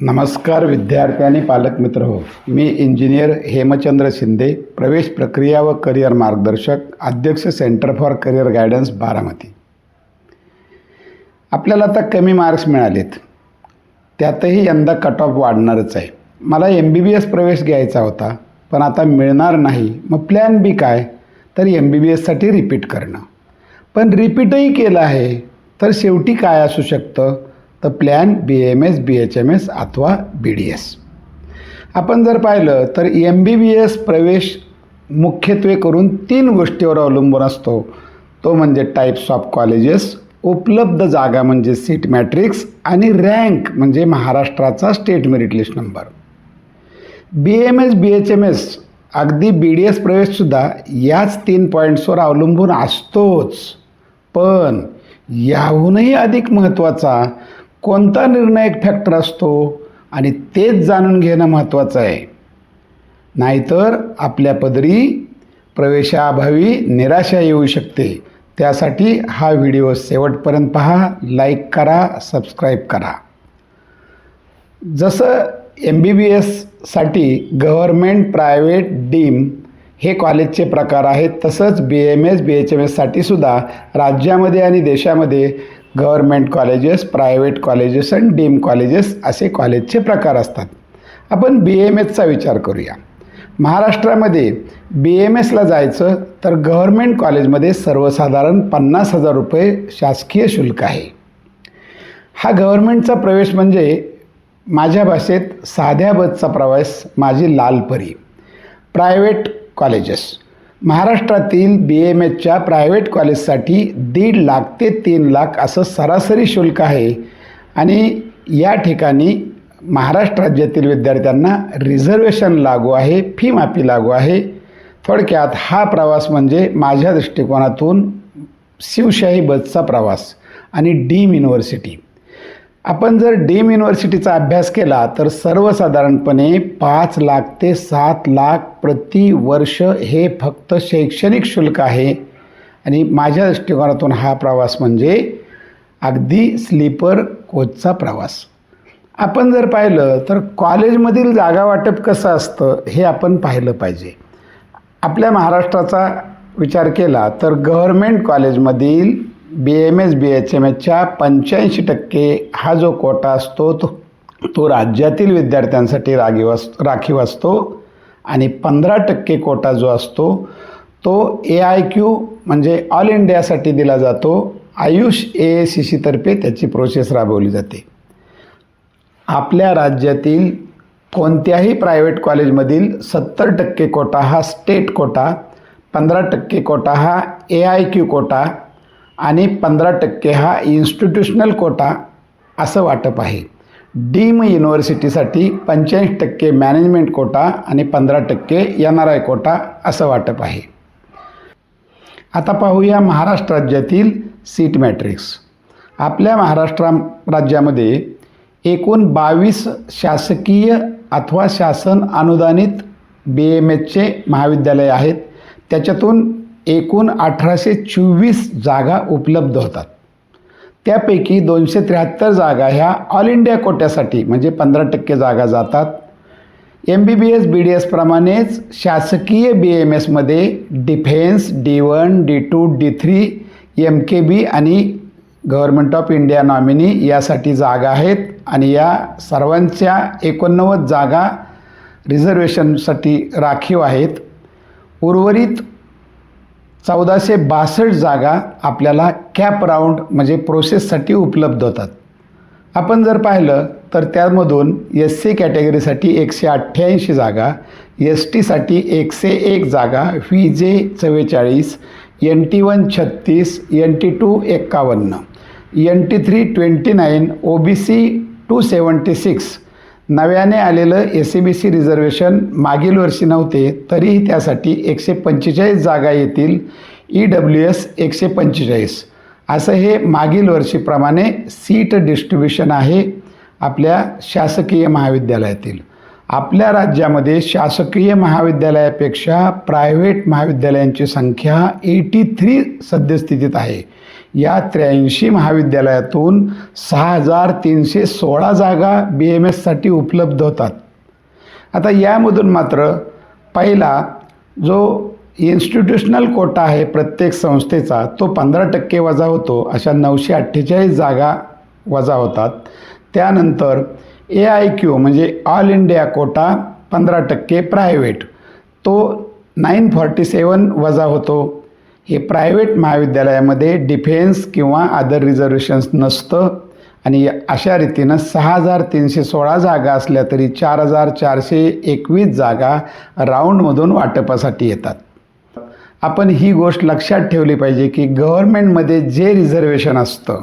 नमस्कार विद्यार्थी आणि पालक मित्र हो. मी इंजिनियर हेमचंद्र शिंदे प्रवेश प्रक्रिया व करिअर मार्गदर्शक अध्यक्ष centre for career guidance Baramati. आपल्याला आता कमी मार्क्स मिळालेत. त्यातही यंदा कट ऑफ वाढणारच आहे. मला एम बी बी एस प्रवेश घ्यायचा होता पण आता मिळणार नाही. मग प्लॅन बी काय? तर एम बी बी एससाठी रिपीट करणं. पण रिपीटही केलं आहे तर शेवटी काय असू शकतं? तर plan B M S B H M S अथवा बी डी एस आपण जर पाहिलं तर एम बी बी एस प्रवेश मुख्यत्वे करून तीन गोष्टीवर अवलंबून असतो. तो म्हणजे टाईप्स ऑफ कॉलेजेस उपलब्ध जागा म्हणजे सीट मॅट्रिक्स आणि रँक म्हणजे महाराष्ट्राचा state merit list number B M S B H M S अगदी बी डी एस प्रवेशसुद्धा याच तीन पॉईंट्सवर अवलंबून असतोच. पण याहूनही अधिक महत्त्वाचा कोणता निर्णायक फॅक्टर असतो आणि तेच जाणून घेणं महत्त्वाचं आहे. नाहीतर आपल्या पदरी प्रवेशाअभावी निराशा येऊ शकते. त्यासाठी हा व्हिडिओ शेवटपर्यंत पहा लाईक करा सबस्क्राईब करा. जसं एम बी बी एससाठी गव्हर्मेंट प्रायव्हेट डीम हे कॉलेजचे प्रकार आहेत तसंच B M S B H M एससाठी सुद्धा राज्यामध्ये आणि देशामध्ये गव्हर्मेंट कॉलेजेस प्रायव्हेट कॉलेजेस आणि डीम कॉलेजेस असे कॉलेजचे प्रकार असतात. आपण बी एम एसचा विचार करूया. महाराष्ट्रामध्ये बी एम एसला जायचं तर गव्हर्मेंट कॉलेजमध्ये सर्वसाधारण पन्नास हजार रुपये शासकीय शुल्क आहे. हा गव्हर्मेंटचा प्रवेश म्हणजे माझ्या भाषेत साध्या बसचा प्रवास माझी लालपरी प्रायव्हेट कॉलेजेस. महाराष्ट्रातील बी एम एचच्या प्रायव्हेट कॉलेजसाठी दीड लाख ते तीन लाख असं सरासरी शुल्क आहे. आणि या ठिकाणी महाराष्ट्र राज्यातील विद्यार्थ्यांना रिझर्वेशन लागू आहे फी माफी लागू आहे. थोडक्यात हा प्रवास म्हणजे माझ्या दृष्टिकोनातून शिवशाही बसचा प्रवास आणि डीम युनिव्हर्सिटी आपण जर डीम युनिव्हर्सिटीचा अभ्यास केला तर सर्वसाधारणपणे पाच लाख ते सात लाख प्रति वर्ष हे फक्त शैक्षणिक शुल्क आहे. आणि माझ्या दृष्टिकोनातून हा प्रवास म्हणजे अगदी स्लीपर कोचचा प्रवास. आपण जर पाहिलं तर कॉलेजमधील जागा वाटप कसं असतं हे आपण पाहिलं पाहिजे. आपल्या महाराष्ट्राचा विचार केला तर गव्हर्मेंट कॉलेजमधील B M S B H M एसच्या पंच्याऐंशी टक्के हा जो कोटा असतो तो तो राज्यातील विद्यार्थ्यांसाठी राखीव अस राखीव असतो. आणि पंधरा टक्के कोटा जो असतो तो ए आय क्यू म्हणजे ऑल इंडियासाठी दिला जातो. आयुष ए ए सी सीतर्फे त्याची प्रोसेस राबवली जाते. आपल्या राज्यातील कोणत्याही प्रायव्हेट कॉलेजमधील सत्तर टक्के कोटा हा स्टेट कोटा पंधरा टक्के कोटा हा ए आय क्यू कोटा आणि पंधरा टक्के हा इन्स्टिट्यूशनल कोटा असं वाटप आहे. डीम युनिव्हर्सिटीसाठी पंच्याऐंशी टक्के मॅनेजमेंट कोटा आणि पंधरा टक्के एन आर आय कोटा असं वाटप आहे. आता पाहूया महाराष्ट्र राज्यातील सीट मॅट्रिक्स आपल्या महाराष्ट्र राज्यामध्ये एकूण बावीस शासकीय अथवा शासन अनुदानित बी एम एचचे महाविद्यालय आहेत. त्याच्यातून एकूण अठराशे चोवीस जागा उपलब्ध होतात. त्यापैकी दोनशे त्र्याहत्तर जागा ह्या ऑल इंडिया कोट्यासाठी म्हणजे पंधरा टक्के जागा जातात. M B B S B D एसप्रमाणेच शासकीय बी एम एसमध्ये defence D one D two D three M K B आणि गव्हर्मेंट ऑफ इंडिया नॉमिनी यासाठी जागा आहेत आणि या सर्वांच्या एकोणनव्वद जागा रिझर्वेशनसाठी राखीव आहेत. उर्वरित चौदाशे बासष्ट जागा आपल्याला कॅप राऊंड म्हणजे प्रोसेससाठी उपलब्ध होतात. आपण जर पाहिलं तर त्यामधून एस सी कॅटेगरीसाठी एकशे अठ्ठ्याऐंशी जागा एस टीसाठी एकशे एक जागा व्ही जे चव्वेचाळीस एन टी वन छत्तीस एन टी टू एक्कावन्न N T three twenty nine O B C two seventy six नव्याने आलेलं A C B C reservation मागील वर्षी नव्हते तरीही त्यासाठी एकशे पंचेचाळीस जागा येतील. ई डब्ल्यू एस एकशे पंचेचाळीस. असं हे मागील वर्षीप्रमाणे सीट डिस्ट्रीब्युशन आहे आपल्या शासकीय महाविद्यालयातील. आपल्या राज्यामध्ये शासकीय महाविद्यालयापेक्षा प्रायव्हेट महाविद्यालयांची संख्या एटी थ्री सद्यस्थितीत आहे. या त्र्याऐंशी महाविद्यालयातून सहा हजार तीनशे सोळा जागा बी एम एससाठी उपलब्ध होतात. आता यामधून मात्र पहिला जो इन्स्टिट्यूशनल कोटा आहे प्रत्येक संस्थेचा तो पंधरा टक्के वजा होतो अशा नऊशे अठ्ठेचाळीस जागा वजा होतात. त्यानंतर ए आय क्यू म्हणजे ऑल इंडिया कोटा पंधरा टक्के प्रायव्हेट तो नाईन फॉर्टी सेवन वजा होतो. हे प्रायव्हेट महाविद्यालयामध्ये डिफेन्स किंवा अदर रिझर्वेशन्स नसतं. आणि अशा रीतीनं सहा हजार तीनशे सोळा जागा असल्या तरी चार हजार चारशे एकवीस जागा राऊंडमधून वाटपासाठी येतात. आपण ही गोष्ट लक्षात ठेवली पाहिजे की गव्हर्मेंटमध्ये जे रिझर्वेशन असतं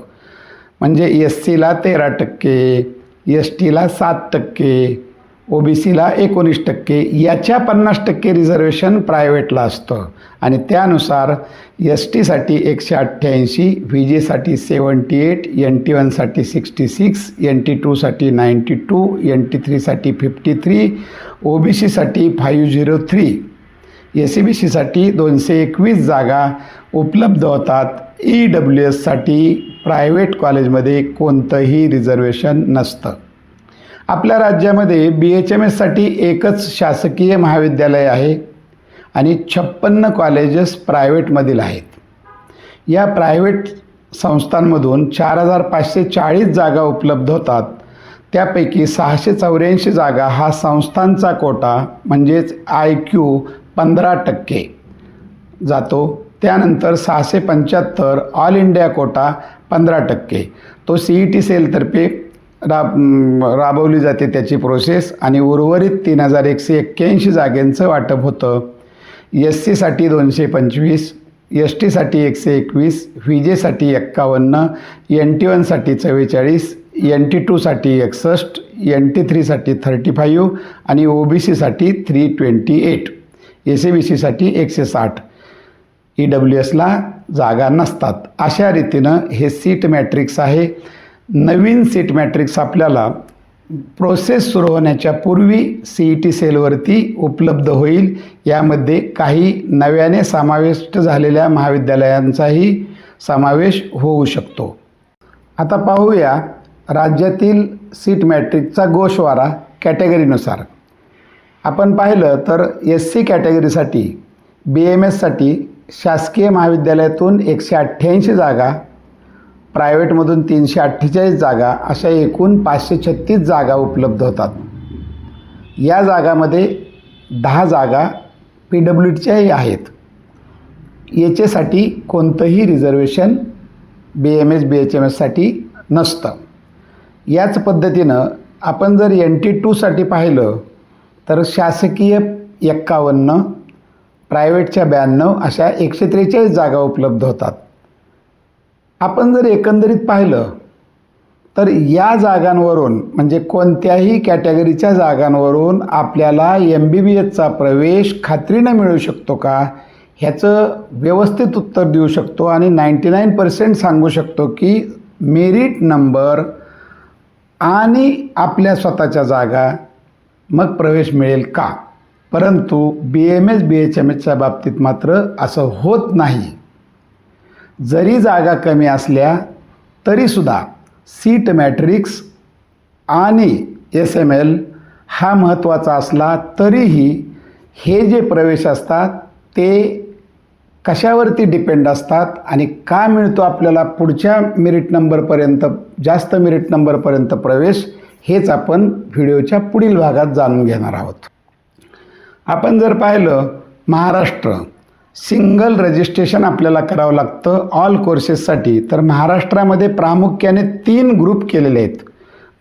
म्हणजे एस सीला तेरा टक्के एस टीला सात टक्के ओ बी सीला एकोणीस टक्के याच्या पन्नास टक्के रिझर्वेशन प्रायव्हेटला असतं. आणि त्यानुसार एस टीसाठी एकशे अठ्ठ्याऐंशी व्ही जीसाठी सेवन्टी एट एन टी वनसाठी सिक्स्टी सिक्स एन टी टूसाठी नाईंटी टू एन टी थ्रीसाठी फिफ्टी थ्री ओ बी सीसाठी five zero three. A C B सीसाठी दोनशे एकवीस जागा उपलब्ध होतात. ई डब्ल्यू एससाठी प्रायव्हेट कॉलेजमध्ये कोणतंही रिझर्वेशन नसतं. आपल्या राज्यामध्ये बी एच एम एससाठी एकच शासकीय महाविद्यालय आहे आणि छप्पन्न कॉलेजेस प्रायव्हेटमधील आहेत. या प्रायव्हेट संस्थांमधून चार हजार पाचशे चाळीस जागा उपलब्ध होतात. त्यापैकी सहाशे चौऱ्याऐंशी जागा हा संस्थांचा कोटा म्हणजेच आय क्यू पंधरा टक्के जातो. त्यानंतर सहाशे पंच्याहत्तर ऑल इंडिया कोटा पंधरा टक्के. तो सी ई टी सेलतर्फे राब राबवली जाते त्याची प्रोसेस आणि उर्वरित तीन हजार एकशे एक्क्याऐंशी जागेंचं वाटप होतं. एस सीसाठी दोनशे पंचवीस एस टीसाठी एकशे एकवीस व्ही जेसाठी एक्कावन्न एन टी वनसाठी चव्वेचाळीस एन टी टूसाठी एकसष्ट एन टी थ्रीसाठी थर्टी फाईव्ह आणि ओ बी सीसाठी three twenty eight A C B सीसाठी एकशे साठ. ई डब्ल्यू एसला जागा नसतात. अशा रीतीनं हे सीट मॅट्रिक्स आहे. नवीन सीट मॅट्रिक्स आपल्याला प्रोसेस सुरू होण्याच्या पूर्वी सी ई टी सेलवरती उपलब्ध होईल. यामध्ये काही नव्याने समाविष्ट झालेल्या महाविद्यालयांचाही समावेश होऊ शकतो. आता पाहूया राज्यातील सीट मॅट्रिकचा गोषवारा कॅटेगरीनुसार आपण पाहिलं तर एस सी कॅटेगरीसाठी बी एम एससाठी शासकीय महाविद्यालयातून एकशे अठ्ठ्याऐंशी जागा प्रायव्हेटमधून तीनशे अठ्ठेचाळीस जागा अशा एकूण पाचशे छत्तीस जागा उपलब्ध होतात. या जागामध्ये दहा जागा पी डब्ल्यू टीच्याही आहेत. याच्यासाठी कोणतंही reservation B M S B H M एससाठी नसतं. याच पद्धतीनं आपण जर एन टी टूसाठी पाहिलं तर शासकीय एक्कावन्न प्रायव्हेटच्या ब्याण्णव अशा एकशे त्रेचाळीस जागा उपलब्ध होतात. आपण जर एकंदरीत पाहिलं तर या जागांवरून म्हणजे कोणत्याही कॅटेगरीच्या जागांवरून आपल्याला एम बी बी एसचा प्रवेश खात्रीनं मिळू शकतो का? ह्याचं व्यवस्थित उत्तर देऊ शकतो आणि नाईंटी नाईन पर्सेंट सांगू शकतो की मेरिट नंबर आणि आपल्या स्वतःच्या जागा मग प्रवेश मिळेल का? परंतु B M S B H M एसच्या बाबतीत मात्र असं होत नाही. जरी जागा कमी असल्या तरीसुद्धा सीट मॅट्रिक्स आणि एस एम एल हा महत्त्वाचा असला तरीही हे जे प्रवेश असतात ते कशावरती डिपेंड असतात आणि का मिळतो आपल्याला पुढच्या मेरिट नंबरपर्यंत जास्त मेरिट नंबरपर्यंत प्रवेश हेच आपण व्हिडिओच्या पुढील भागात जाणून घेणार आहोत. आपण जर पाहिलं महाराष्ट्र सिंगल रजिस्ट्रेशन आपल्याला करावं लागतं ऑल कोर्सेससाठी तर महाराष्ट्रामध्ये प्रामुख्याने तीन ग्रुप केलेले आहेत.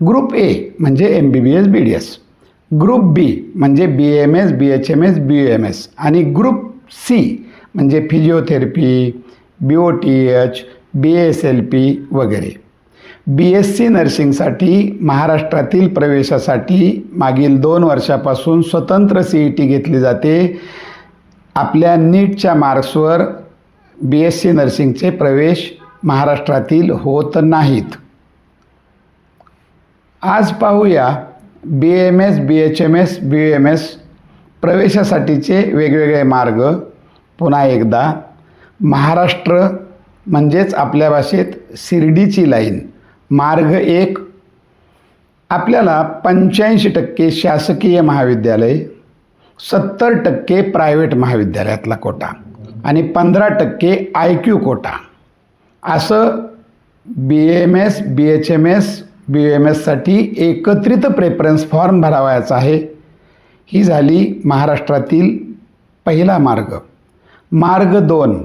ग्रुप ए म्हणजे M B B S B D S group B म्हणजे B M S B H M S B U M S आणि ग्रुप सी म्हणजे physiotherapy B O T H B S L P वगैरे. B S C नर्सिंगसाठी महाराष्ट्रातील प्रवेशासाठी मागील दोन वर्षापासून स्वतंत्र सी ई टी घेतली जाते. आपल्या नीटच्या मार्क्सवर बी एस सी नर्सिंगचे प्रवेश महाराष्ट्रातील होत नाहीत. आज पाहूया B M S B H M S B M S प्रवेशासाठीचे वेगवेगळे मार्ग. पुन्हा एकदा महाराष्ट्र म्हणजेच आपल्या भाषेत शिर्डीची लाईन. मार्ग एक आपल्याला पंच्याऐंशी टक्के शासकीय महाविद्यालय. सत्तर टक्के प्रायव्हेट महाविद्यालयातला कोटा आणि पंधरा टक्के आय क्यू कोटा. असं B M S B H M S B M एससाठी एकत्रित प्रेफरन्स फॉर्म भरावायचा आहे. ही झाली महाराष्ट्रातील पहिला मार्ग. मार्ग दोन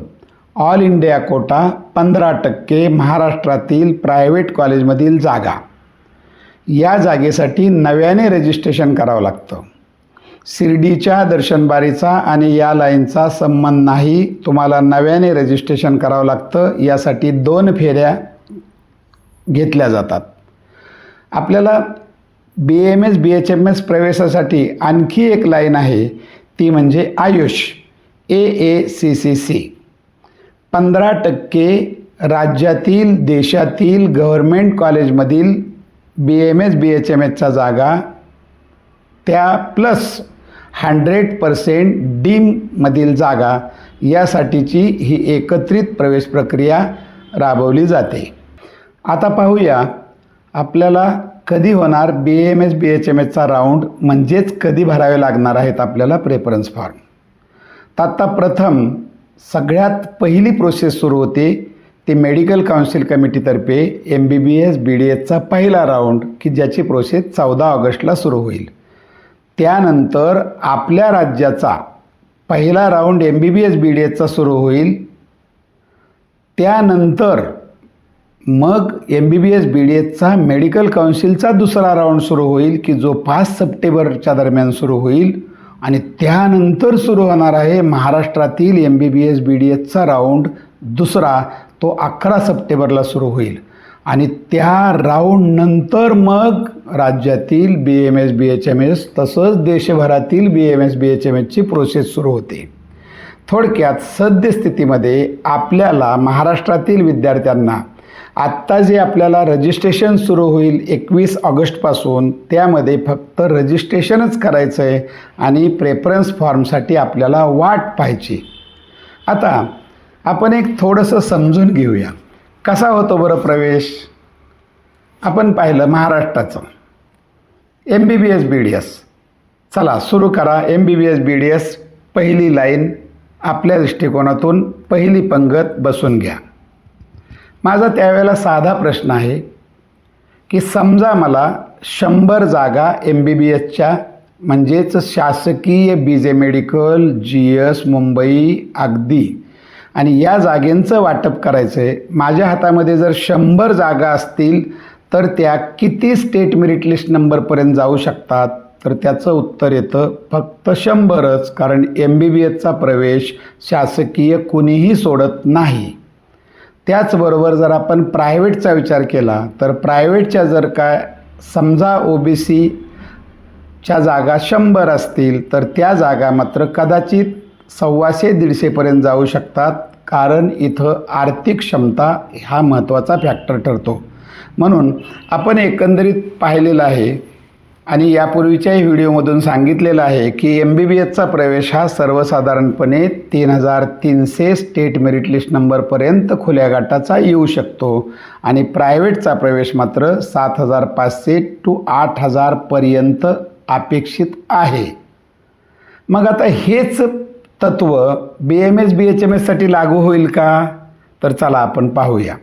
ऑल इंडिया कोटा पंधरा टक्के महाराष्ट्रातील प्रायव्हेट कॉलेजमधील जागा. या जागेसाठी नव्याने रजिस्ट्रेशन करावं लागतं. शिर्डीच्या दर्शनबारीचा आणि या लाईनचा संबंध नाही. तुम्हाला नव्याने रजिस्ट्रेशन करावं लागतं. यासाठी दोन फेऱ्या घेतल्या जातात. आपल्याला B M S B H M S प्रवेशासाठी आणखी एक लाईन आहे. ती म्हणजे AYUSH. A A C C C पंधरा टक्के राज्यातील देशातील गव्हर्मेंट कॉलेजमधील B M S B H M एसचा जागा त्या प्लस हंड्रेड पर्सेंट डीममधील जागा यासाठीची ही एकत्रित प्रवेश प्रक्रिया राबवली जाते. आता पाहूया आपल्याला कधी होणार B M S B H M एसचा round म्हणजेच कधी भरावे लागणार आहेत आपल्याला प्रेफरन्स फॉर्म तर आत्ता प्रथम सगळ्यात पहिली प्रोसेस सुरू होते ती medical council कमिटीतर्फे M B B S B D एसचा पहिला राऊंड की ज्याची प्रोसेस चौदा ऑगस्टला सुरू होईल. त्यानंतर आपल्या राज्याचा पहिला round M B B S B D एसचा सुरू होईल. त्यानंतर मग M B B S B D एसचा medical काउन्सिलचा दुसरा राऊंड सुरू होईल की जो पाच सप्टेंबरच्या दरम्यान सुरू होईल. आणि त्यानंतर सुरू होणार आहे महाराष्ट्रातील M B B S B D एसचा round दुसरा तो अकरा सप्टेंबरला सुरू होईल. आणि त्या राऊंडनंतर मग राज्यातील B M S B H M S तसंच देशभरातील B M S B H M एसची प्रोसेस सुरू होते. थोडक्यात सद्यस्थितीमध्ये आपल्याला महाराष्ट्रातील विद्यार्थ्यांना आत्ता जे आपल्याला रजिस्ट्रेशन सुरू होईल एकवीस ऑगस्टपासून त्यामध्ये फक्त रजिस्ट्रेशनच करायचं आहे आणि प्रेफरन्स फॉर्मसाठी आपल्याला वाट पाहायची. आता आपण एक थोडंसं समजून घेऊया. कसा होतो बरं प्रवेश? आपण पाहिलं महाराष्ट्राचं. M B B S B D S चला सुरू करा. M B B S B D S पहिली लाईन आपल्या दृष्टिकोनातून पहिली पंगत बसून घ्या. माझा त्यावेळेला साधा प्रश्न आहे की समजा मला शंभर जागा एम बी बी एसच्या म्हणजेच शासकीय B J medical G S Mumbai अगदी आणि या जागेंचं वाटप करायचं आहे माझ्या हातामध्ये जर शंभर जागा असतील तर त्या किती स्टेट मेरिट लिस्ट नंबरपर्यंत जाऊ शकतात? तर त्याचं उत्तर येतं फक्त शंभरच कारण एम बी बी एसचा प्रवेश शासकीय कुणीही सोडत नाही. त्याचबरोबर जर आपण प्रायव्हेटचा विचार केला तर प्रायव्हेटच्या जर काय समजा ओ बी सीच्या जागा शंभर असतील तर त्या जागा मात्र कदाचित सव्वाशे दीडशेपर्यंत जाऊ शकतात कारण इथं आर्थिक क्षमता हा महत्त्वाचा फॅक्टर ठरतो. म्हणून आपण एकंदरीत पाहिलेलं आहे आणि यापूर्वीच्याही व्हिडिओमधून सांगितलेलं आहे की एम बी बी एसचा प्रवेश हा सर्वसाधारणपणे तीन हजार तीनशे स्टेट मेरिट लिस्ट नंबरपर्यंत खुल्या गाटाचा येऊ शकतो आणि प्रायव्हेटचा प्रवेश मात्र सात हजार पाचशे टू आठ हजारपर्यंत अपेक्षित आहे. मग आता हेच तत्त्व B M S B H M एससाठी लागू होईल का? तर चला आपण पाहूया.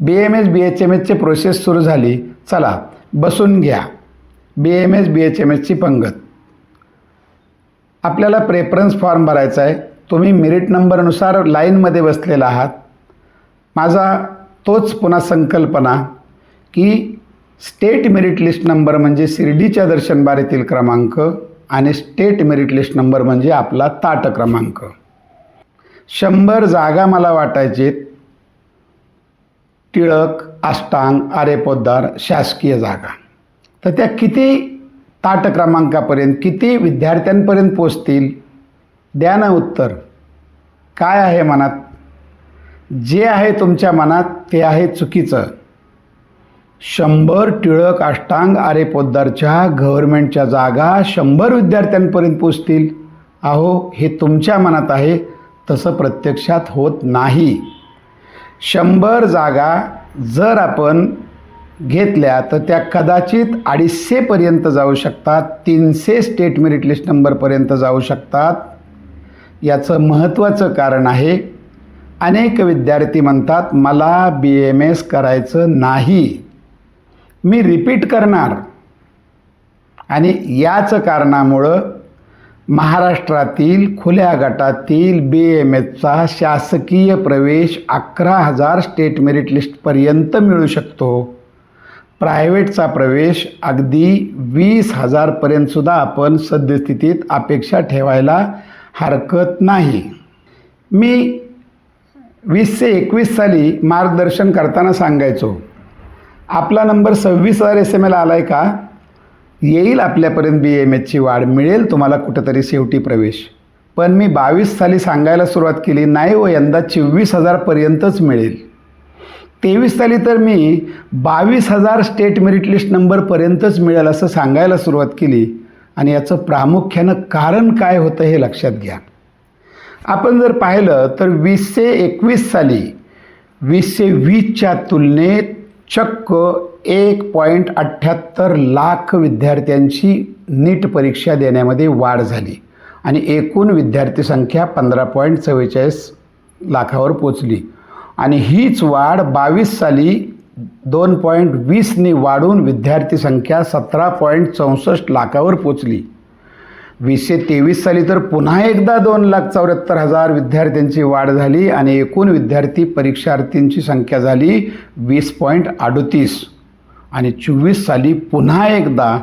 B M S B H M एसची प्रोसेस सुरू झाली. चला बसून घ्या. B M S B H M एसची पंगत. आपल्याला प्रेफरन्स फॉर्म भरायचा आहे. तुम्ही मेरिट नंबरनुसार लाईनमध्ये बसलेला आहात. माझा तोच पुन्हा संकल्पना की स्टेट मेरिट लिस्ट नंबर म्हणजे शिर्डीच्या दर्शनबारीतील क्रमांक आणि स्टेट मेरिट लिस्ट नंबर म्हणजे आपला ताट क्रमांक. शंभर जागा मला वाटायचे टिळक अष्टांग आरेपोद्दार शासकीय जागा. तर त्या किती ताट क्रमांकापर्यंत किती विद्यार्थ्यांपर्यंत पोचतील? द्या ना उत्तर. काय आहे मनात? जे आहे तुमच्या मनात ते आहे चुकीचं. शंभर टिळक अष्टांग आरे पोद्दारच्या गव्हर्मेंटच्या जागा शंभर विद्यार्थ्यांपर्यंत पोचतील. अहो हे तुमच्या मनात आहे तसं प्रत्यक्षात होत नाही. शंभर जागा जर आपण घेतल्या तर त्या कदाचित अडीचशेपर्यंत जाऊ शकतात तीनशे स्टेट मेरिट लिस्ट नंबरपर्यंत जाऊ शकतात. याचं महत्त्वाचं कारण आहे अनेक विद्यार्थी म्हणतात मला बी एम एस करायचं नाही. मी रिपीट करणार. आणि याच कारणामुळं महाराष्ट्रातील खुल्या गटातील बी एम एसचा शासकीय प्रवेश अकरा हजार स्टेट मेरिट लिस्टपर्यंत मिळू शकतो. प्रायव्हेटचा प्रवेश अगदी वीस हजारपर्यंतसुद्धा आपण सद्यस्थितीत अपेक्षा ठेवायला हरकत नाही. मी वीसशे एकवीस साली मार्गदर्शन करताना सांगायचो. आपला नंबर सव्वीस हजार एस एम एला आला आहे का? येईल आपल्यापर्यंत बी एम एचची वाढ मिळेल तुम्हाला कुठंतरी शेवटी प्रवेश. पण मी बावीस साली सांगायला सुरुवात केली नाही व यंदा चोवीस हजारपर्यंतच मिळेल. तेवीस साली तर मी बावीस हजार स्टेट मेरिट लिस्ट नंबरपर्यंतच मिळेल असं सांगायला सुरुवात केली. आणि याचं प्रामुख्यानं कारण काय होतं हे लक्षात घ्या. आपण जर पाहिलं तर वीसशे एकवीस साली वीसशे वीसच्या तुलनेत चक्क एक पॉईंट अठ्ठ्याहत्तर लाख विद्यार्थ्यांची नीट परीक्षा देण्यामध्ये वाढ झाली आणि एकूण विद्यार्थी संख्या पंधरा पॉईंट चव्वेचाळीस लाखावर पोचली. आणि हीच वाढ बावीस साली दोन पॉईंट वीसनी वाढून विद्यार्थी संख्या सतरा पॉईंट चौसष्ट लाखावर पोचली. वीसशे तेवीस साली तर पुन्हा एकदा दोन लाख चौऱ्याहत्तर हजार विद्यार्थ्यांची वाढ झाली आणि एकूण विद्यार्थी परीक्षार्थींची संख्या झाली वीस पॉईंट अडतीस. आणि चोवीस साली पुन्हा एकदा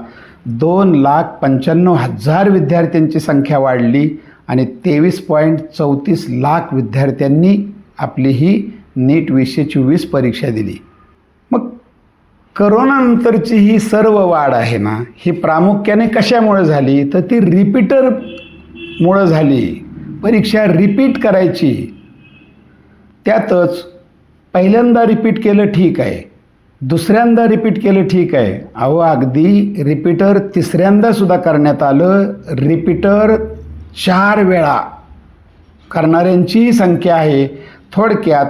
दोन लाख पंच्याण्णव हजार विद्यार्थ्यांची संख्या वाढली आणि तेवीस पॉईंट चौतीस लाख विद्यार्थ्यांनी आपली ही नीट वीसशे चोवीस परीक्षा दिली. करोनानंतरची ही सर्व वाढ आहे ना ही प्रामुख्याने कशामुळे झाली? तर ती रिपीटरमुळं झाली. परीक्षा रिपीट करायची. त्यातच पहिल्यांदा रिपीट केलं ठीक आहे. दुसऱ्यांदा रिपीट केलं ठीक आहे. अहो अगदी रिपीटर तिसऱ्यांदासुद्धा करण्यात आलं. रिपीटर चार वेळा. करणाऱ्यांची संख्या आहे थोडक्यात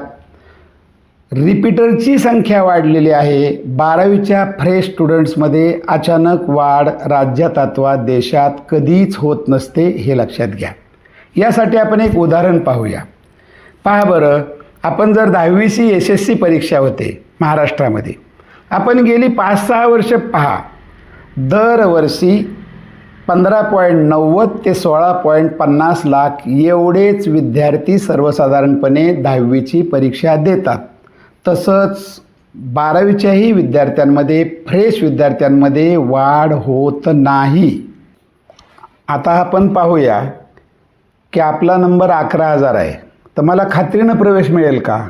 रिपीटरची संख्या वाढलेली आहे. बारावीच्या फ्रेश स्टुडंट्समध्ये अचानक वाढ राज्यात अथवा देशात कधीच होत नसते हे लक्षात घ्या. यासाठी आपण एक उदाहरण पाहूया. पहा बरं आपण जर दहावीची एस एस सी परीक्षा होते महाराष्ट्रामध्ये आपण गेली पाच सहा वर्ष पहा. दरवर्षी पंधरा पॉईंट नव्वद ते सोळा पॉईंट पन्नास लाख एवढेच विद्यार्थी सर्वसाधारणपणे दहावीची परीक्षा देतात. तसंच बारावीच्याही विद्यार्थ्यांमध्ये फ्रेश विद्यार्थ्यांमध्ये वाढ होत नाही. आता आपण पाहूया की आपला नंबर अकरा हजार आहे. तर मला खात्रीनं प्रवेश मिळेल का?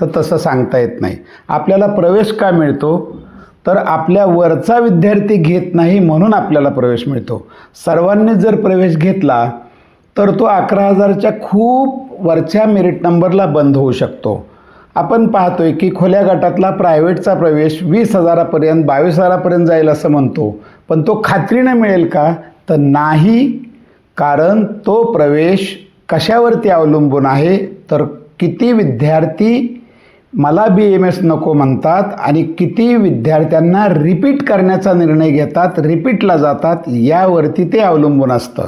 तर तसं सांगता येत नाही. आपल्याला प्रवेश का मिळतो? तर आपल्या वरचा विद्यार्थी घेत नाही म्हणून आपल्याला प्रवेश मिळतो. सर्वांनी जर प्रवेश घेतला तर तो अकरा हजारच्या खूप वरच्या मेरिट नंबरला बंद होऊ शकतो. आपण पाहतोय की खुल्या गटातला प्रायव्हेटचा प्रवेश वीस हजारापर्यंत बावीस हजारापर्यंत जाईल असं म्हणतो. पण तो खात्रीनं मिळेल का? तर नाही. कारण तो प्रवेश कशावरती अवलंबून आहे? तर किती विद्यार्थी मला बी एम एस नको म्हणतात आणि किती विद्यार्थ्यांना रिपीट करण्याचा निर्णय घेतात रिपीटला जातात यावरती ते अवलंबून असतं.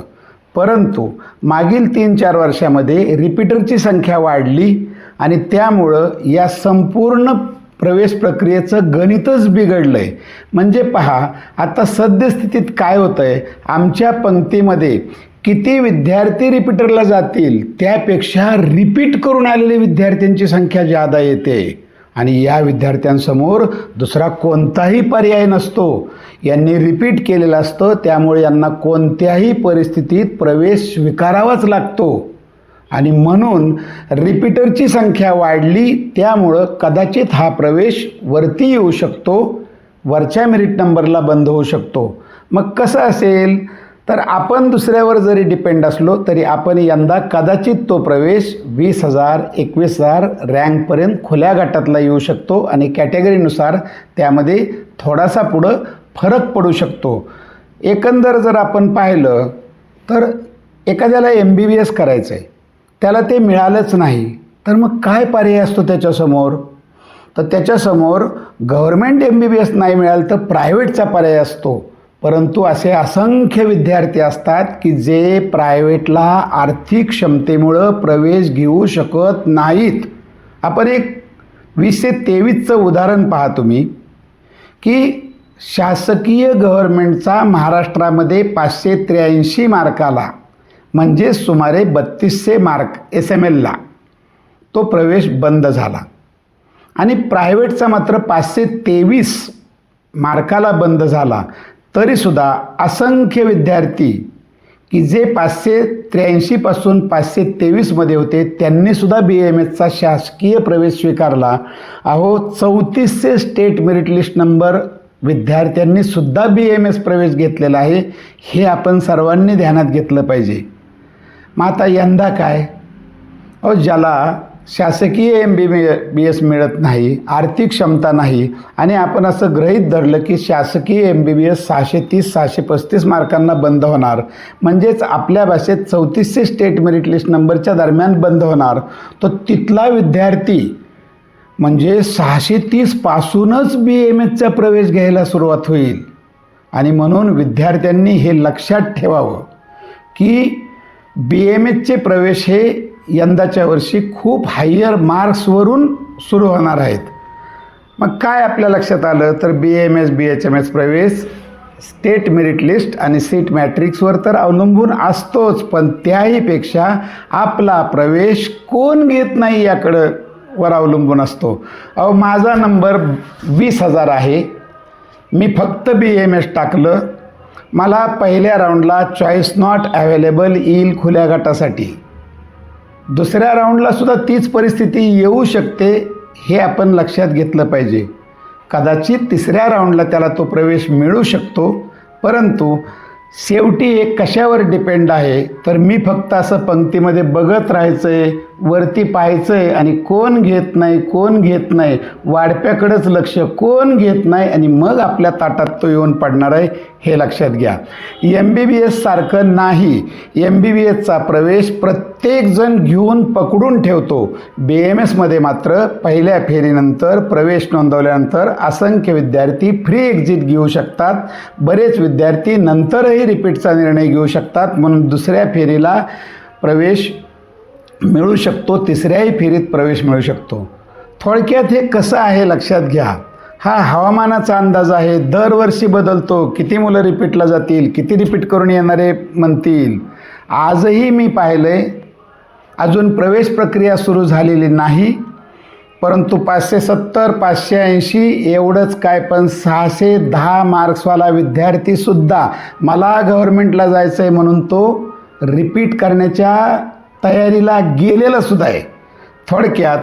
परंतु मागील तीन चार वर्षामध्ये रिपीटरची संख्या वाढली. आणि त्यामुळं या संपूर्ण प्रवेश प्रक्रियेचं गणितच बिघडलं आहे म्हणजे पहा आता सद्यस्थितीत काय होतं आहे आमच्या पंक्तीमध्ये किती विद्यार्थी रिपीटरला जातील त्यापेक्षा रिपीट करून आलेले विद्यार्थ्यांची संख्या जादा येते. आणि या विद्यार्थ्यांसमोर दुसरा कोणताही पर्याय नसतो. यांनी रिपीट केलेलं असतं त्यामुळे यांना कोणत्याही परिस्थितीत प्रवेश स्वीकारावाच लागतो. आणि म्हणून रिपीटरची संख्या वाढली त्यामुळं कदाचित हा प्रवेश वरती येऊ शकतो वरच्या मेरिट नंबरला बंद होऊ शकतो. मग कसं असेल? तर आपण दुसऱ्यावर जरी डिपेंड असलो तरी आपण यंदा कदाचित तो प्रवेश वीस हजार एकवीस हजार रँकपर्यंत खुल्या गटातला येऊ शकतो आणि कॅटेगरीनुसार त्यामध्ये थोडासा पुढं फरक पडू शकतो. एकंदर जर आपण पाहिलं तर एखाद्याला एम बी बी एस करायचं आहे त्याला ते मिळालंच नाही. तर मग काय पर्याय असतो त्याच्यासमोर? तर त्याच्यासमोर government M B B S नाही मिळालं तर प्रायव्हेटचा पर्याय असतो. परंतु असे असंख्य विद्यार्थी असतात की जे प्रायव्हेटला आर्थिक क्षमतेमुळं प्रवेश घेऊ शकत नाहीत. आपण एक वीसशे तेवीसचं उदाहरण पहा तुम्ही की शासकीय गव्हर्मेंटचा महाराष्ट्रामध्ये पाचशे त्र्याऐंशी मार्काला म्हणजे सुमारे बत्तीसशे मार्क एस एम एलला तो प्रवेश बंद झाला. आणि प्रायव्हेटचा मात्र पाचशे तेवीस मार्काला बंद झाला. तरीसुद्धा असंख्य विद्यार्थी की जे पाचशे त्र्याऐंशीपासून पाचशे तेवीसमध्ये होते त्यांनीसुद्धा बी एम एसचा शासकीय प्रवेश स्वीकारला. अहो चौतीसशे स्टेट मेरिट लिस्ट नंबर विद्यार्थ्यांनीसुद्धा बी एम एस प्रवेश घेतलेला आहे हे आपण सर्वांनी ध्यानात घेतलं पाहिजे. मग आता यंदा काय? अ ज्याला शासकीय एम बी बी एस मिळत नाही आर्थिक क्षमता नाही आणि आपण असं गृहीत धरलं की शासकीय एम बी बी एस सहाशे तीस सहाशे पस्तीस मार्कांना बंद होणार. म्हणजेच आपल्या भाषेत चौतीसशे स्टेट मेरिट लिस्ट नंबरच्या दरम्यान बंद होणार. तो तिथला विद्यार्थी म्हणजे सहाशे तीसपासूनच बी एम एसचा प्रवेश घ्यायला सुरुवात होईल. आणि म्हणून विद्यार्थ्यांनी हे लक्षात ठेवावं की बी एम एचचे प्रवेश हे यंदाच्या वर्षी खूप हायर मार्क्सवरून सुरू होणार आहेत. मग काय आपल्या लक्षात आलं? तर B M S B H M S प्रवेश स्टेट मेरिट लिस्ट आणि सीट मॅट्रिक्सवर तर अवलंबून असतोच पण त्याहीपेक्षा आपला प्रवेश कोण घेत नाही याकडं वर अवलंबून असतो. अहो माझा नंबर वीस हजार आहे. मी फक्त बी एम एस टाकलं. मला पहिल्या राऊंडला चॉईस नॉट अवेलेबल येईल खुल्या गटासाठी. दुसऱ्या राऊंडला सुद्धा तीच परिस्थिती येऊ शकते हे आपण लक्षात घेतलं पाहिजे. कदाचित तिसऱ्या राऊंडला त्याला तो प्रवेश मिळू शकतो परंतु शेवटी हे कशावर डिपेंड आहे तर मी फक्त असं पंक्तीमध्ये बघत राहायचं आहे वरती पाहायचं आहे आणि कोण घेत नाही कोण घेत नाही वाढप्याकडंच लक्ष कोण घेत नाही आणि मग आपल्या ताटात तो येऊन पडणार आहे हे लक्षात घ्या. एम बी बी एससारखं नाही. एम बी बी एसचा प्रवेश प्रत्येकजण घेऊन पकडून ठेवतो. बी एम एसमध्ये मात्र पहिल्या फेरीनंतर प्रवेश नोंदवल्यानंतर असंख्य विद्यार्थी फ्री एक्झिट घेऊ शकतात. बरेच विद्यार्थी नंतरही रिपीटचा निर्णय घेऊ शकतात. म्हणून दुसऱ्या फेरीला प्रवेश मिळू शकतो तिसऱ्याही फेरीत प्रवेश मिळू शकतो. थोडक्यात हे कसं आहे लक्षात घ्या. हा हवामानाचा अंदाज आहे दरवर्षी बदलतो किती मुलं रिपीटला जातील किती रिपीट करून येणारे म्हणतील. आजही मी पाहिलं आहे अजून प्रवेश प्रक्रिया सुरू झालेली नाही परंतु पाचशे सत्तर पाचशे ऐंशी एवढंच काय पण सहाशे दहा मार्क्सवाला विद्यार्थीसुद्धा मला गव्हर्मेंटला जायचं आहे म्हणून तो रिपीट करण्याच्या तयारीला गेलेलं सुद्धा आहे. थोडक्यात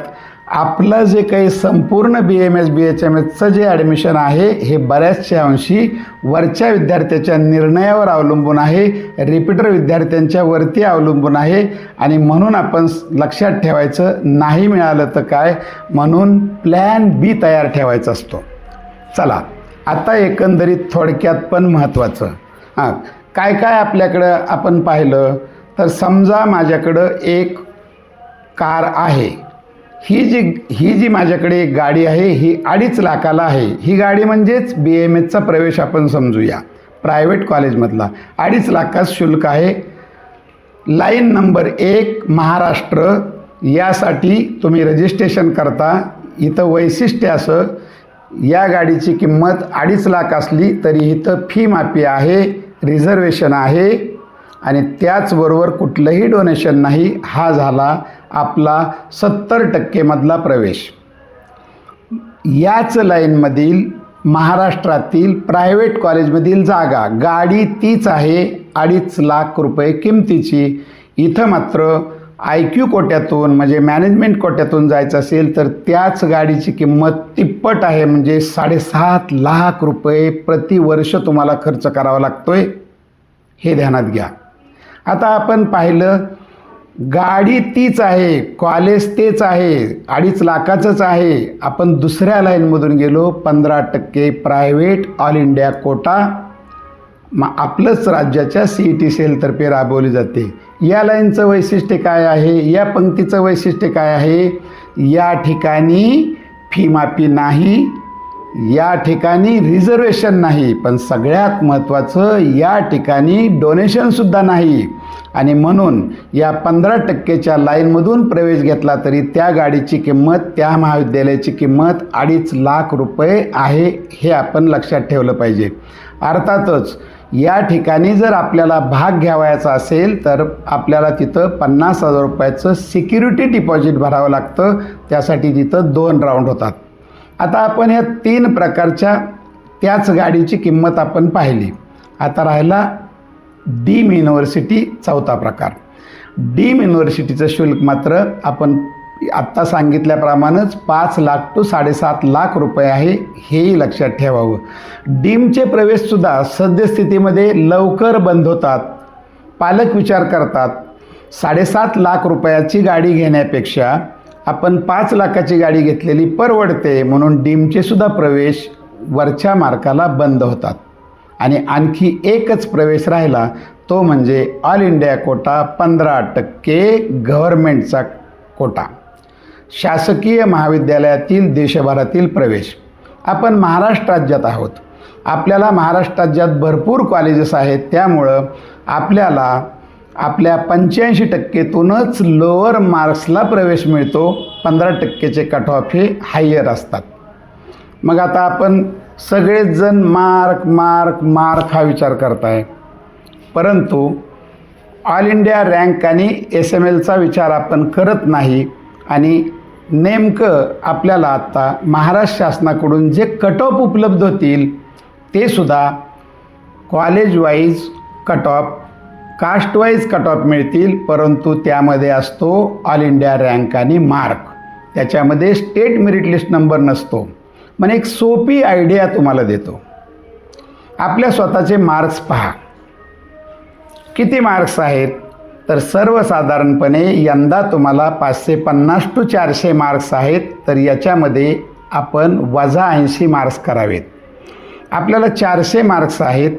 आपलं जे काही संपूर्ण B M S B H M एसचं जे ॲडमिशन आहे हे बऱ्याचशा अंशी वरच्या विद्यार्थ्याच्या निर्णयावर अवलंबून आहे. रिपीटर विद्यार्थ्यांच्या वरती अवलंबून आहे. आणि म्हणून आपण लक्षात ठेवायचं नाही मिळालं तर काय? म्हणून प्लॅन बी तयार ठेवायचा असतो. चला आता एकंदरीत थोडक्यात पण महत्त्वाचं हां काय काय आपल्याकडं आपण पाहिलं? तर समजा माझ्याकडं एक कार आहे. ही जी ही जी माझ्याकडे एक गाडी आहे ही अडीच लाखाला आहे. ही गाडी म्हणजेच बी एम एसचा प्रवेश आपण समजूया. प्रायव्हेट कॉलेजमधला अडीच लाखात शुल्क आहे. लाईन नंबर एक महाराष्ट्र. यासाठी तुम्ही रजिस्ट्रेशन करता. इथं वैशिष्ट्य असं या गाडीची किंमत अडीच लाख असली तरी इथं फी माफी आहे रिझर्वेशन आहे. आणि त्याचबरोबर कुठलंही डोनेशन नाही हा झाला आपला सत्तर टक्केमधला प्रवेश. याच लाईनमधील महाराष्ट्रातील प्रायव्हेट कॉलेजमधील जागा गाडी तीच आहे अडीच लाख रुपये किमतीची. इथं मात्र आय क्यू कोट्यातून म्हणजे मॅनेजमेंट कोट्यातून जायचं असेल तर त्याच गाडीची किंमत तिप्पट आहे म्हणजे साडेसात लाख रुपये प्रतिवर्ष तुम्हाला खर्च करावा लागतो आहे हे ध्यानात घ्या. आता आपण पाहिलं गाडी तीच आहे कॉलेज तेच आहे अडीच लाखाचंच आहे. आपण दुसऱ्या लाईनमधून गेलो पंधरा टक्के प्रायव्हेट ऑल इंडिया कोटा. मग आपलंच राज्याच्या सी ई टी सेलतर्फे राबवली जाते. या लाईनचं वैशिष्ट्य काय आहे? या पंक्तीचं वैशिष्ट्य काय आहे? या ठिकाणी फी माफी नाही या ठिकाणी रिझर्वेशन नाही पण सगळ्यात महत्त्वाचं या ठिकाणी डोनेशनसुद्धा नाही. आणि म्हणून या पंधरा टक्केच्या लाईनमधून प्रवेश घेतला तरी त्या गाडीची किंमत त्या महाविद्यालयाची किंमत अडीच लाख रुपये आहे हे आपण लक्षात ठेवलं पाहिजे. अर्थातच या ठिकाणी जर आपल्याला भाग घ्यावायचा असेल तर आपल्याला तिथं पन्नास हजार रुपयाचं सिक्युरिटी डिपॉझिट भरावं लागतं. त्यासाठी तिथं दोन राऊंड होतात. आता आपण ह्या तीन प्रकारच्या त्याच गाडीची किंमत आपण पाहिली. आता राहिला डीम युनिव्हर्सिटी चौथा प्रकार. डीम युनिव्हर्सिटीचं शुल्क मात्र आपण आत्ता सांगितल्याप्रमाणेच पाच लाख टू साडेसात लाख रुपये आहे हेही लक्षात ठेवावं. डीमचे प्रवेशसुद्धा सद्यस्थितीमध्ये लवकर बंद होतात पालक विचार करतात. साडेसात लाख रुपयाची गाडी घेण्यापेक्षा आपण पाच लाखाची गाडी घेतलेली परवडते म्हणून डीमचे सुद्धा प्रवेश वरच्या मार्काला बंद होतात. आणि आणखी एकच प्रवेश राहिला तो म्हणजे ऑल इंडिया कोटा पंधरा टक्के गव्हर्मेंटचा कोटा. शासकीय महाविद्यालयातील देशभरातील प्रवेश. आपण महाराष्ट्र राज्यात आहोत. आपल्याला महाराष्ट्र राज्यात भरपूर कॉलेजेस आहेत त्यामुळं आपल्याला आपल्या पंच्याऐंशी टक्केतूनच लोअर मार्क्सला प्रवेश मिळतो. पंधरा टक्केचे कट ऑफ हे हायर असतात. मग आता आपण सगळेच जण मार्क मार्क मार्क हा विचार करताय. परंतु ऑल इंडिया रँक आणि एस एम एलचा विचार आपण करत नाही. आणि नेमकं आपल्याला आत्ता महाराष्ट्र शासनाकडून जे कट ऑफ उपलब्ध होतील ते सुद्धा college wise cut off castewise cut off मिळतील परंतु त्यामध्ये असतो ऑल इंडिया रँक आणि मार्क. त्याच्यामध्ये स्टेट मेरिट लिस्ट नंबर नसतो. पण एक सोपी आयडिया तुम्हाला देतो. आपल्या स्वतःचे मार्क्स पहा. किती मार्क्स आहेत? तर सर्वसाधारणपणे यंदा तुम्हाला पाचशे पन्नास टू चारशे मार्क्स आहेत तर याच्यामध्ये आपण वजा ऐंशी मार्क्स करावेत. आपल्याला चारशे मार्क्स आहेत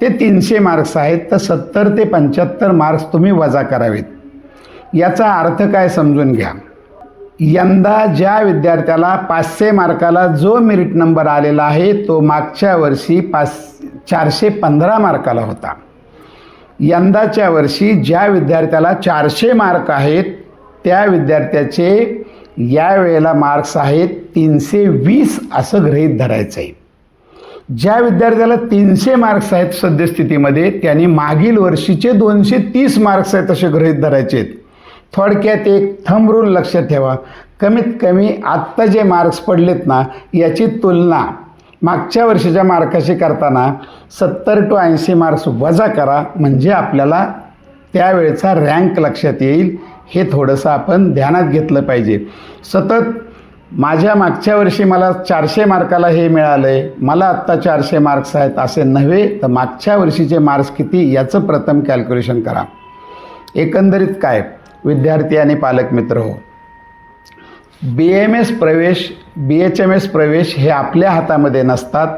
ते तीनशे मार्क्स आहेत तर सत्तर ते पंच्याहत्तर मार्क्स तुम्ही वजा करावेत. याचा अर्थ काय समजून घ्या. यंदा ज्या विद्यार्थ्याला पाचशे मार्काला जो मेरिट नंबर आलेला आहे तो मागच्या वर्षी पाच चारशे पंधरा मार्काला होता. यंदाच्या वर्षी ज्या विद्यार्थ्याला चारशे मार्क आहेत त्या विद्यार्थ्याचे या वेळेला मार्क्स आहेत तीनशे वीस असं गृहीत धरायचं आहे ज्या विद्यार्थ्याला तीनशे मार्क्स आहेत सद्यस्थितीमध्ये त्याने मागील वर्षीचे दोनशे तीस मार्क्स आहेत असे गृहीत धरायचे आहेत. थोडक्यात एक थंब रूल लक्षात ठेवा. कमीत कमी आत्ता जे मार्क्स पडलेत ना याची तुलना मागच्या वर्षीच्या मार्काशी करताना सत्तर टू ऐंशी मार्क्स वजा करा म्हणजे आपल्याला त्यावेळेचा रँक लक्षात येईल. हे थोडंसं आपण ध्यानात घेतलं पाहिजे. सतत माझ्या मागच्या वर्षी मला चारशे मार्काला हे मिळालं आहे मला आत्ता चारशे मार्क्स आहेत असे नव्हे तर मागच्या वर्षीचे मार्क्स किती याचं प्रथम कॅल्क्युलेशन करा. एकंदरीत काय? विद्यार्थी आणि पालक मित्र हो. बी एम एस प्रवेश बी एच एम एस प्रवेश हे आपल्या हातामध्ये नसतात.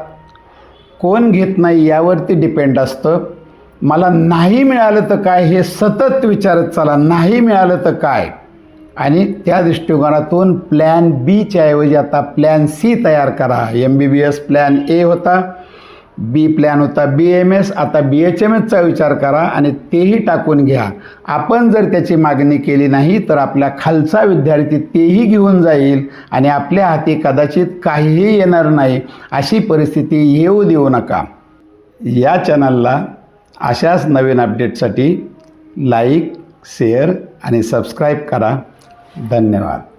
कोण घेत नाही यावरती डिपेंड असतं. मला नाही मिळालं तर काय? हे सतत विचारत चला नाही मिळालं तर काय? आणि त्या दृष्टिकोनातून प्लॅन बीच्या ऐवजी आता प्लॅन सी तयार करा. M B B S plan A होता बी प्लॅन होता बी एम एस आता बी एच एम एसचा विचार करा आणि तेही टाकून घ्या. आपण जर त्याची मागणी केली नाही तर आपल्या खालचा विद्यार्थी तेही घेऊन जाईल आणि आपल्या हाती कदाचित काहीही येणार नाही अशी परिस्थिती येऊ देऊ नका. या चॅनलला अशाच नवीन अपडेटसाठी लाईक शेअर आणि सबस्क्राईब करा. धन्यवाद.